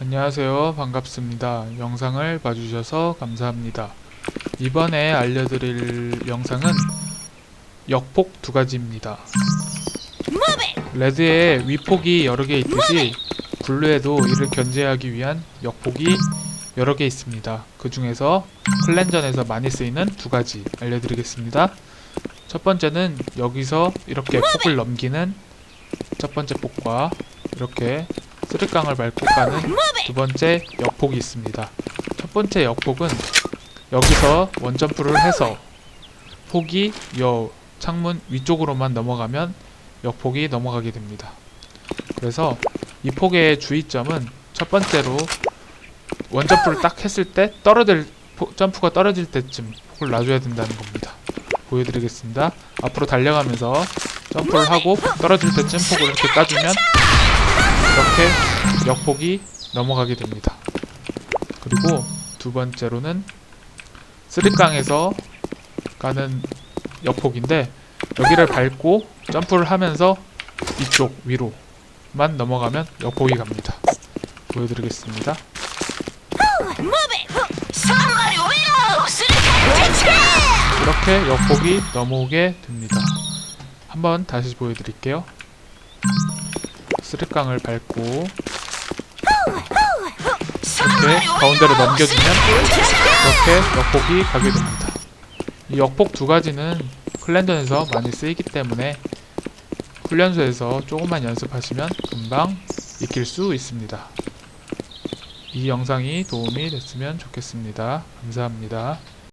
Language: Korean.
안녕하세요. 반갑습니다. 영상을 봐주셔서 감사합니다. 이번에 알려드릴 영상은 역폭 두 가지입니다. 레드에 위폭이 여러 개 있듯이 블루에도 이를 견제하기 위한 역폭이 여러 개 있습니다. 그 중에서 클랜전에서 많이 쓰이는 두 가지 알려드리겠습니다. 첫 번째는 여기서 이렇게 폭을 넘기는 첫 번째 폭과 이렇게 쓰리깡을 밟고 가는 두 번째 역폭이 있습니다. 첫 번째 역폭은 여기서 원점프를 해서 폭이 여 창문 위쪽으로만 넘어가면 역폭이 넘어가게 됩니다. 그래서 이 폭의 주의점은 첫 번째로 원점프를 딱 했을 때 떨어질 포- 점프가 떨어질 때쯤 폭을 놔줘야 된다는 겁니다. 보여드리겠습니다. 앞으로 달려가면서 점프를 하고 떨어질 때쯤 폭을 이렇게 까주면 이렇게 역폭이 넘어가게 됩니다. 그리고 두 번째로는 쓰리깡에서 가는 역폭인데 여기를 밟고 점프를 하면서 이쪽 위로만 넘어가면 역폭이 갑니다. 보여드리겠습니다. 이렇게 역폭이 넘어오게 됩니다. 한번 다시 보여드릴게요. 쓰리깡을 밟고 이렇게 가운데로 넘겨주면 이렇게 역폭이 가게 됩니다. 이 역폭 두 가지는 클랜전에서 많이 쓰이기 때문에 훈련소에서 조금만 연습하시면 금방 익힐 수 있습니다. 이 영상이 도움이 됐으면 좋겠습니다. 감사합니다.